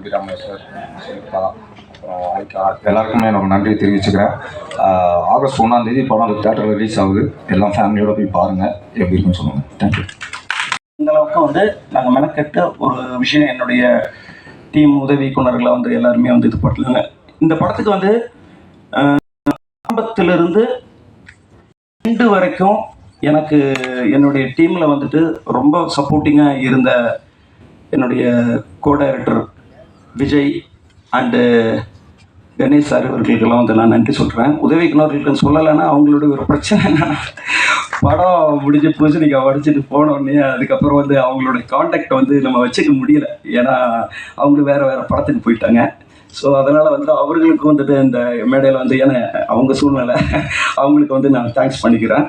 அபிராம sir Shilpa அப்புறம் எல்லாருக்குமே நம்ம நன்றி தெரிவிச்சுக்கிறேன். ஆகஸ்ட் ஒன்றாம் தேதி படம் தேட்டர் ரிலீஸ் ஆகுது. எல்லாம் ஃபேமிலியோட போய் பாருங்கள் எப்படி இருக்குன்னு சொல்லுங்கள் தேங்க்யூ இந்த அளவுக்கு வந்து நாங்கள் மெனக்கெட்டு ஒரு விஷயம் என்னுடைய டீம் உதவி இயக்குனர்களை வந்து எல்லாருமே வந்து இது பண்ணலாங்க இந்த படத்துக்கு வந்து ஆரம்பத்திலிருந்து ரெண்டு வரைக்கும் எனக்கு என்னுடைய டீமில் வந்துட்டு ரொம்ப சப்போர்ட்டிங்காக இருந்த என்னுடைய co director Vijay and uh, Ganesh sir இவர்களுக்கெல்லாம் வந்து நான் நன்றி சொல்கிறேன் உதவி இயக்குனர்களுக்கு சொல்லலைன்னா அவங்களுடைய ஒரு பிரச்சனை என்னென்னா படம் முடிஞ்சு பூசணிக்காய் நீங்கள் படிச்சுட்டு போனோடனே அதுக்கப்புறம் வந்து அவங்களோட காண்டாக்டை வந்து நம்ம வச்சுக்க முடியல. ஏன்னா அவங்க வேறு வேறு படத்துக்கு போயிட்டாங்க. ஸோ அதனால் வந்து அவர்களுக்கு வந்துட்டு இந்த மேடையில் வந்து ஏன்னா அவங்க சூழ்நிலை அவங்களுக்கு வந்து நான் தேங்க்ஸ் பண்ணிக்கிறேன்.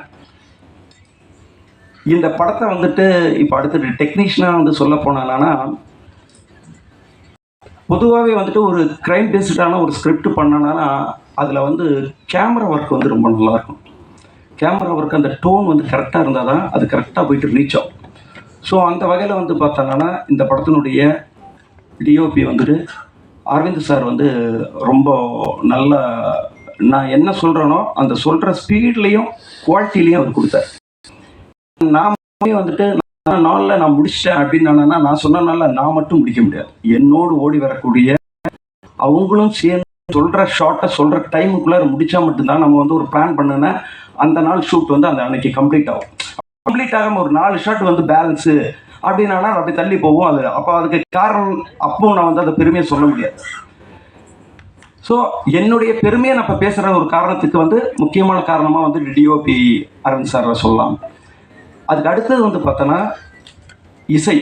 இந்த படத்தை வந்துட்டு இப்போ அடுத்தது டெக்னீஷியனாக வந்து சொல்ல போனானா பொதுவாகவே வந்துட்டு ஒரு க்ரைம் பேஸ்டான ஒரு ஸ்கிரிப்ட் பண்ணனால அதில் வந்து கேமரா ஒர்க் வந்து ரொம்ப நல்லா இருக்கும் கேமரா ஒர்க் அந்த டோன் வந்து கரெக்டாக இருந்தால் தான் அது கரெக்டாக போயிட்டு ரீச் ஆகும். ஸோ அந்த வகையில் வந்து பார்த்தாங்கன்னா இந்த படத்தினுடைய டிஓபி வந்துட்டு அரவிந்த் சார் வந்து ரொம்ப நல்ல நான் என்ன சொல்கிறேனோ அந்த சொல்கிற ஸ்பீட்லேயும் குவாலிட்டிலையும் அவர் கொடுத்தார். நான் வந்துட்டு நான் நாளில் நான் முடிச்சிட்டேன் அப்படின்னு நானா நான் சொன்னனால நான் மட்டும் முடிக்க முடியாது. என்னோடு ஓடி வரக்கூடிய அவங்களும் சேர்ந்து சொல்கிற ஷார்ட்டை சொல்கிற டைமுக்குள்ளே முடிச்சா மட்டும்தான் நம்ம வந்து ஒரு பிளான் பண்ணுனா அந்த நாள் ஷூட் வந்து அந்த அன்னைக்கு கம்ப்ளீட் ஆகும். கம்ப்ளீட் ஆகாமல் ஒரு நாலு ஷாட் வந்து பேலன்ஸு அப்படின்னா அப்படி தள்ளி போகும். அது அப்போ அதுக்கு காரணம் அப்பவும் நான் வந்து அதை பெருமையை சொல்ல முடியாது. ஸோ என்னுடைய பெருமையை நான் இப்போ பேசுகிற ஒரு காரணத்துக்கு வந்து முக்கியமான காரணமாக வந்து டிஓபி அரவிந்த் சாரை சொல்லலாம். அதுக்கு அடுத்தது வந்து பார்த்தோன்னா இசை.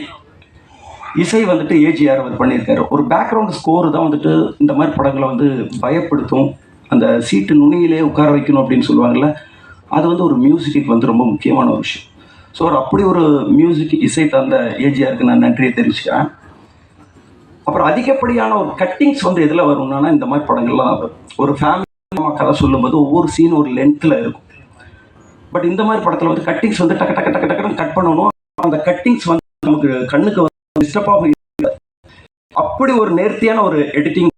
இசை வந்துட்டு ஏஜிஆர் அவர் பண்ணியிருக்காரு. ஒரு பேக்ரவுண்ட் ஸ்கோர் தான் வந்துட்டு இந்த மாதிரி படங்களை வந்து பயப்படுத்தும். அந்த சீட்டு நுனியிலே உட்கார வைக்கணும் அப்படின்னு சொல்லுவாங்கள்ல அது வந்து ஒரு மியூசிக்கு வந்து ரொம்ப முக்கியமான ஒரு விஷயம். ஸோ ஒரு அப்படி ஒரு மியூசிக் இசை தந்த ஏஜிஆருக்கு நான் நன்றியை தெரிவிச்சுக்கிறேன். அப்புறம் அதிகப்படியான ஒரு கட்டிங்ஸ் வந்து எதில் வரும்னா இந்த மாதிரி படங்கள்லாம் ஒரு ஃபேமிலி கதை சொல்லும்போது ஒவ்வொரு சீன் ஒரு லென்த்தில் இருக்கும். பட் இந்த மாதிரி படத்தில் வந்து கட்டிங்ஸ் வந்து டக்கு டக்கு டக்கு டக்குன்னு கட் பண்ணணும். அந்த கட்டிங்ஸ் வந்து நமக்கு கண்ணுக்கு வந்து டிஸ்டர்பாக அப்படி ஒரு நேர்த்தியான ஒரு எடிட்டிங்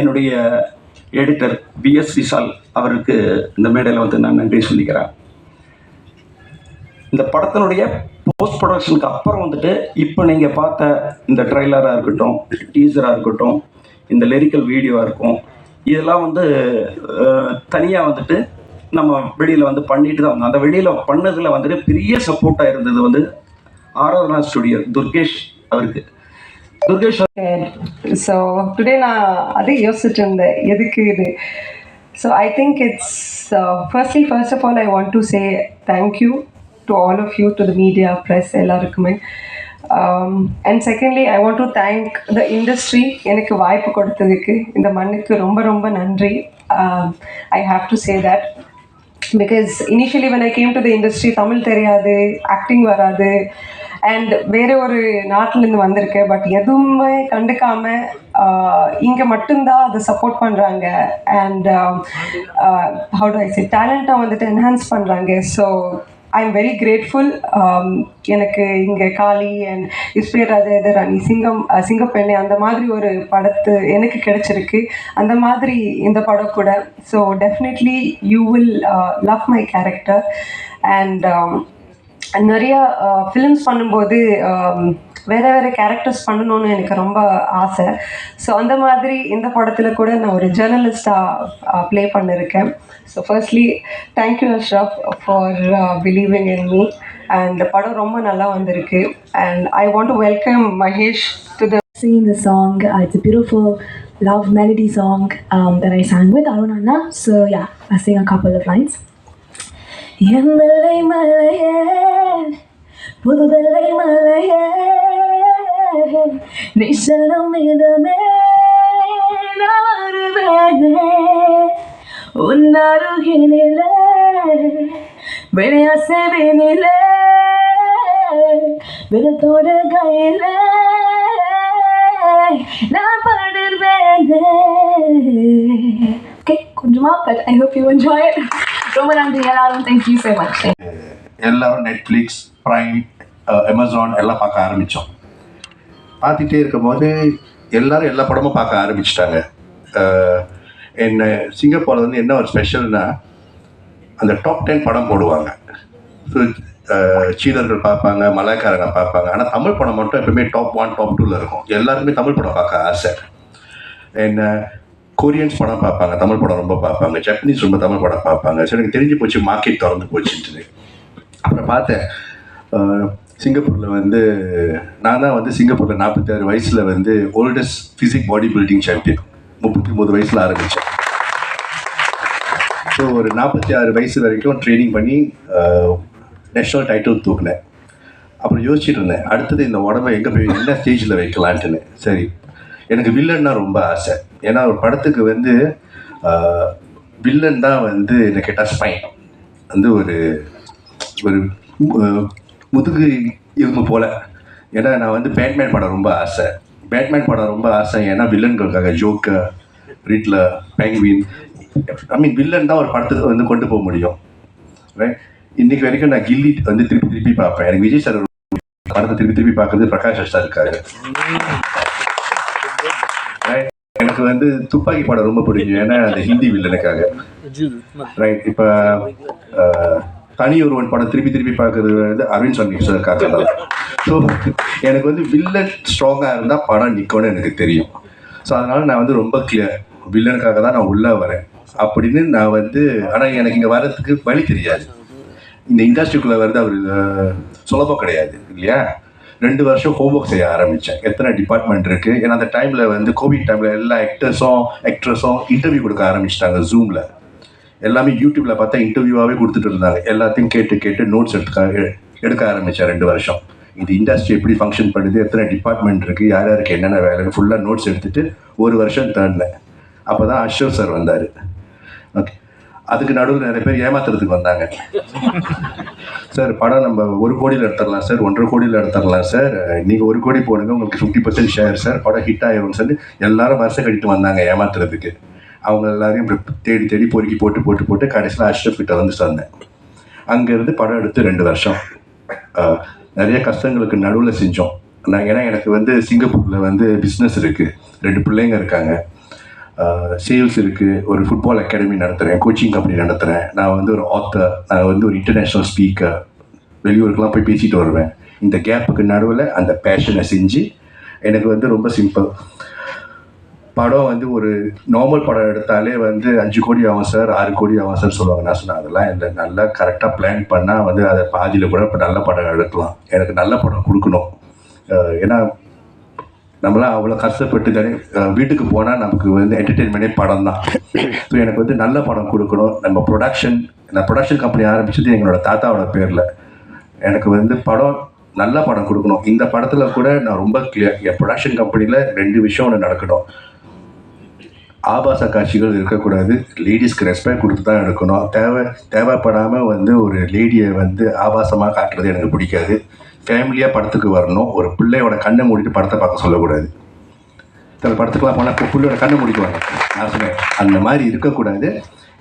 என்னுடைய எடிட்டர் பிஎஸ் விஷால் அவருக்கு இந்த மேடையில் வந்து நான் நன்றி சொல்லிக்கிறேன். இந்த படத்தினுடைய போஸ்ட் ப்ரொடக்ஷனுக்கு அப்புறம் வந்துட்டு இப்போ நீங்கள் பார்த்த இந்த ட்ரைலராக இருக்கட்டும் டீசராக இருக்கட்டும் இந்த லிரிக்கல் வீடியோவாக இருக்கும் இதெல்லாம் வந்து தனியாக வந்துட்டு நம்ம வெளியில் வந்து பண்ணிட்டு தான் வந்தோம். அந்த வெளியில் பண்ணதில் வந்துட்டு பெரிய சப்போர்ட்டாக இருந்தது வந்து ஆராதனா ஸ்டுடியோ துர்கேஷ் அவருக்கு. துர்கேஷ் ஸோ டுடே நான் அதே யோசிச்சுட்டு இருந்தேன். எதுக்கு இது? So I think it's firstly first of all I want to say thank you to all of you to the media press எல்லாருக்குமே. And secondly I want to thank the industry எனக்கு வாய்ப்பு கொடுத்ததுக்கு இந்த மண்ணுக்கு ரொம்ப ரொம்ப நன்றி. I have to say that because initially when I came to the industry Tamil தெரியாது ஆக்டிங் வராது. அண்ட் வேற ஒரு நாட்டிலேருந்து வந்திருக்கேன். பட் எதுவுமே கண்டுக்காம இங்கே மட்டும்தான் அதை சப்போர்ட் பண்ணுறாங்க and how to I say டேலண்ட்டை வந்துட்டு என்ஹான்ஸ் பண்ணுறாங்க so I am very grateful எனக்கு இங்கே காளி அண்ட் இஸ்பியர் ராஜா ராணி சிங்கம் சிங்கப்பெண்ணை அந்த மாதிரி ஒரு படத்து எனக்கு கிடைச்சிருக்கு. அந்த மாதிரி இந்த படம் கூட. So definitely you will love my character and நிறைய uh, ஃபிலிம்ஸ் பண்ணும்போது வேறு வேற வேற கேரக்டர்ஸ் பண்ணணும்னு எனக்கு ரொம்ப ஆசை ஸோ அந்த மாதிரி இந்த படத்தில் கூட நான் ஒரு ஜேர்னலிஸ்டாக ப்ளே பண்ணியிருக்கேன் so firstly thank you Ashraf for believing in me and படம் ரொம்ப நல்லா வந்திருக்கு and I want to welcome Mahesh to the singing the song. Uh, it's a beautiful love melody song um, that I sang with Arun Anna. So yeah, I sing a couple of lines. MLA மலையே நீ செல்லும் இதமே நான் வருவேனே உன் அருகினிலே விளையாசேவினிலே விரத்தோட கையில நான் பாடுவேனே. Okay கொஞ்சமா but. I hope you enjoy ரொம்ப நன்றி எல்லாரும். தேங்க்யூ ஸோ மச் எல்லாரும் நெட்ஃப்ளிக்ஸ் ப்ரைம் அமேசான் uh, எல்லாம் பார்க்க ஆரம்பித்தோம் பார்த்துட்டே இருக்கும்போது எல்லாரும் எல்லா படமும் பார்க்க ஆரம்பிச்சிட்டாங்க. Uh, என்ன சிங்கப்பூரில் வந்து என்ன ஒரு ஸ்பெஷல்னா அந்த டாப் டென் படம் போடுவாங்க. ஸோ uh, சீனர்கள் பார்ப்பாங்க மலைக்காரங்க பார்ப்பாங்க. ஆனால் தமிழ் படம் மட்டும் எப்பவுமே டாப் ஒன் டாப் டூவில் இருக்கும். எல்லாருமே தமிழ் படம் பார்க்க ஆசை. என்ன கொரியன்ஸ் படம் பார்ப்பாங்க தமிழ் படம் ரொம்ப பார்ப்பாங்க. ஜப்பனீஸ் ரொம்ப தமிழ் படம் பார்ப்பாங்க. ஸோ எனக்கு தெரிஞ்சு போச்சு மார்க்கெட் திறந்து போச்சுட்டு அப்புறம் பார்த்தேன் சிங்கப்பூரில் வந்து நான் தான் வந்து சிங்கப்பூரில் நாற்பத்தாறு வயசில் வந்து oldest physique body building champion முப்பத்தி ஒம்பது வயசில் ஆரம்பித்தேன் ஸோ ஒரு நாற்பத்தி ஆறு வயசு வரைக்கும் ட்ரைனிங் பண்ணி நேஷ்னல் டைட்டில் தூக்கினேன். அப்புறம் யோசிச்சுட்டு இருந்தேன் அடுத்தது இந்த உடம்பை எங்கே போய் என்ன ஸ்டேஜில் வைக்கலான்ட்டுன்னு. சரி எனக்கு வில்லன்னா ரொம்ப ஆசை. ஏன்னா ஒரு படத்துக்கு வந்து வில்லன் தான் வந்து என்ன கேட்டால் ஸ்பைன் வந்து ஒரு ஒரு முதுகு இரும்பு போல. ஏன்னா நான் வந்து பேட்மேன் படம் ரொம்ப ஆசை. பேட்மேன் படம் ரொம்ப ஆசை. ஏன்னா வில்லன்களுக்காக Joker Riddler Penguin I mean villain தான் ஒரு படத்துக்கு வந்து கொண்டு போக முடியும். ரைட் இன்னைக்கு வரைக்கும் நான் கில்லி வந்து திருப்பி திருப்பி பார்ப்பேன். எனக்கு விஜய் சார் படத்தை திருப்பி திருப்பி பார்க்கறது பிரகாஷ் சார் இருக்காரு? எனக்கு வந்து துப்பாக்கி படம் ரொம்ப பிடிக்கும். ஏன்னா அந்த ஹிந்தி வில்லனுக்காக ரைட் இப்போ தனி ஒருவன் படம் திருப்பி திருப்பி பார்க்கறது வந்து அரவிந்த் சாமி சாருக்காக தான் ஸோ எனக்கு வந்து வில்லன் ஸ்ட்ராங்காக இருந்தால் படம் நிற்கும்னு எனக்கு தெரியும். ஸோ அதனால் நான் வந்து ரொம்ப கிளியர் வில்லனுக்காக தான் நான் உள்ளே வரேன். அப்படின்னு நான் வந்து ஆனால் எனக்கு இங்கே வர்றதுக்கு வழி தெரியாது. இந்த இண்டஸ்ட்ரிக்குள்ளே வருது அவர் சுலபம் கிடையாது இல்லையா? ரெண்டு வருஷம் ஹோம்ஒர்க் செய்ய ஆரம்பித்தேன் எத்தனை டிபார்ட்மெண்ட் இருக்குது ஏன்னா அந்த டைமில் வந்து கோவிட் டைமில் எல்லா ஆக்டர்ஸும் ஆக்ட்ரஸும் இன்டர்வியூ கொடுக்க ஆரம்பிச்சிட்டாங்க ஜூமில் எல்லாமே யூடியூப்பில் பார்த்தா இன்டர்வியூவாகவே கொடுத்துட்டு இருந்தாங்க. எல்லாத்தையும் கேட்டு கேட்டு நோட்ஸ் எடுத்துக்க எடுக்க ஆரம்பித்தேன் ரெண்டு வருஷம். இது இண்டஸ்ட்ரி எப்படி ஃபங்க்ஷன் பண்ணுது எத்தனை டிபார்ட்மெண்ட் இருக்குது யார் யாருக்கு என்னென்ன வேலைன்னு ஃபுல்லாக நோட்ஸ் எடுத்துட்டு ஒரு வருஷம் தேடினேன் அப்போ தான் அஷோக் சார் வந்தார். ஓகே அதுக்கு நடுவில் நிறைய பேர் ஏமாத்துறதுக்கு வந்தாங்க. சார் படம் நம்ம ஒரு கோடியில் எடுத்துடலாம் சார் ஒன்றரை கோடியில் எடுத்துடலாம் சார் நீங்கள் ஒரு கோடி போடுங்க உங்களுக்கு ஃபிஃப்டி பர்சன்ட் ஷேர் சார் படம் ஹிட் ஆயிரும் சொல்லி எல்லாரும் வருஷம் கட்டிட்டு வந்தாங்க ஏமாத்துறதுக்கு. அவங்க எல்லாரையும் இப்படி தேடி தேடி பொறுக்கி போட்டு போட்டு போட்டு கடைசியில் அஷ்ரஃப் கிட்ட வந்து சொன்னேன் அங்கேருந்து படம் எடுத்து ரெண்டு வருஷம். நிறைய கஷ்டங்களுக்கு நடுவில் செஞ்சோம். நான் ஏன்னா எனக்கு வந்து சிங்கப்பூரில் வந்து பிஸ்னஸ் இருக்குது ரெண்டு பிள்ளைங்க இருக்காங்க. சேல்ஸ் இருக்குது ஒரு ஃபுட்பால் அகாடமி நடத்துகிறேன் கோச்சிங் கம்பெனி நடத்துகிறேன் நான் வந்து ஒரு ஆத்தர் நான் வந்து ஒரு இன்டர்நேஷ்னல் ஸ்பீக்கர் வெளியூருக்கெலாம் போய் பேசிட்டு வருவேன். இந்த கேப்புக்கு நடுவில் அந்த பேஷனை செஞ்சு எனக்கு வந்து ரொம்ப சிம்பிள் படம் வந்து ஒரு நார்மல் படம் எடுத்தாலே வந்து அஞ்சு கோடி ஆகும் சார் ஆறு கோடி ஆகும் சார் சொல்லுவாங்க. நான் சொன்னேன் அதெல்லாம் இல்லை. நல்லா கரெக்டாக பிளான் பண்ணால் வந்து அதை பாதியில் கூட இப்போ நல்ல படம் எடுக்கலாம். எனக்கு நல்ல படம் கொடுக்கணும். ஏன்னா நம்மளாம் அவ்வளோ கஷ்டப்பட்டு தானே வீட்டுக்கு போனால் நமக்கு வந்து என்டர்டெயின்மெண்ட்டே படம் தான். ஸோ எனக்கு வந்து நல்ல படம் கொடுக்கணும். நம்ம ப்ரொடக்ஷன் நான் ப்ரொடக்ஷன் கம்பெனி ஆரம்பிச்சது எங்களோட தாத்தாவோட பேரில். எனக்கு வந்து படம் நல்ல படம் கொடுக்கணும். இந்த படத்தில் கூட நான் ரொம்ப கிளியர் என் ப்ரொடக்ஷன் கம்பெனியில் ரெண்டு விஷயம் ஒன்று நடக்கணும். ஆபாச காட்சிகள் இருக்கக்கூடாது. லேடிஸ்க்கு ரெஸ்பெக்ட் கொடுத்து தான் எடுக்கணும். தேவை தேவைப்படாமல் வந்து ஒரு லேடியை வந்து ஆபாசமாக காட்டுறது எனக்கு பிடிக்காது. ஃபேமிலியாக படத்துக்கு வரணும். ஒரு பிள்ளையோட கண்ணை மூடிட்டு படத்தை பார்க்க சொல்லக்கூடாது. சில படத்துக்குலாம் போனால் பிள்ளையோட கண்ணை மூடிக்குவாங்க நான் சொன்னேன் அந்த மாதிரி இருக்கக்கூடாது.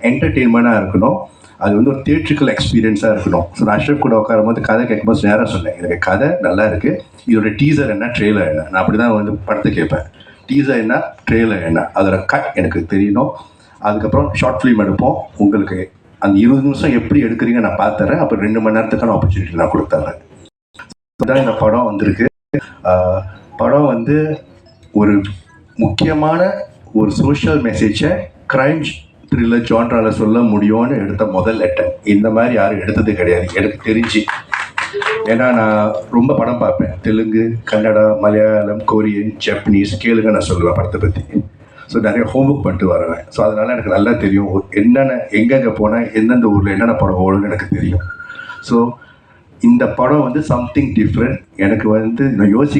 என்டர்டெயின்மெண்ட்டாக இருக்கணும். அது வந்து ஒரு தியேட்ரிக்கல் எக்ஸ்பீரியன்ஸாக இருக்கணும். ஸோ நான் அஷ்ரப் கூட உட்காரும்போது கதை கேட்கும்போது நேராக சொன்னேன். எனக்கு கதை நல்லா இருக்குது இதோட டீசர் என்ன ட்ரெய்லர் என்ன? நான் அப்படி தான் வந்து படத்தை கேட்பேன். டீசர் என்ன ட்ரெய்லர் என்ன? அதோட கட் எனக்கு தெரியணும். அதுக்கப்புறம் ஷார்ட் ஃபிலிம் எடுப்போம். உங்களுக்கு அந்த இருபது நிமிஷம் எப்படி எடுக்கிறீங்க நான் பார்த்துறேன். அப்புறம் ரெண்டு மணி நேரத்துக்கான ஆப்பர்ச்சுனிட்டி நான் கொடுத்துட்றேன் தான் இந்த படம் வந்திருக்கு. படம் வந்து ஒரு முக்கியமான ஒரு சோஷியல் மெசேஜை கிரைம் த்ரில்லர் ஜான்ரால சொல்ல முடியும்னு எடுத்த முதல் லெட்டர் இந்த மாதிரி யாரும் எடுத்தது கிடையாது. எனக்கு தெரிஞ்சு. ஏன்னா நான் ரொம்ப படம் பார்ப்பேன். தெலுங்கு கன்னடா மலையாளம் கொரியன் ஜப்பனீஸ் கேளுங்க நான் சொல்லுவேன் படத்தை பற்றி ஸோ நிறைய ஹோம்ஒர்க் பண்ணிட்டு வருவேன். ஸோ அதனால் எனக்கு நல்லா தெரியும். என்னென்ன எங்கெங்கே போனால் எந்தெந்த ஊரில் என்னென்ன படம் ஓடுன்னு எனக்கு தெரியும். ஸோ இந்த படம் வந்து சம்திங் டிஃப்ரெண்ட் எனக்கு வந்து நான் யோசி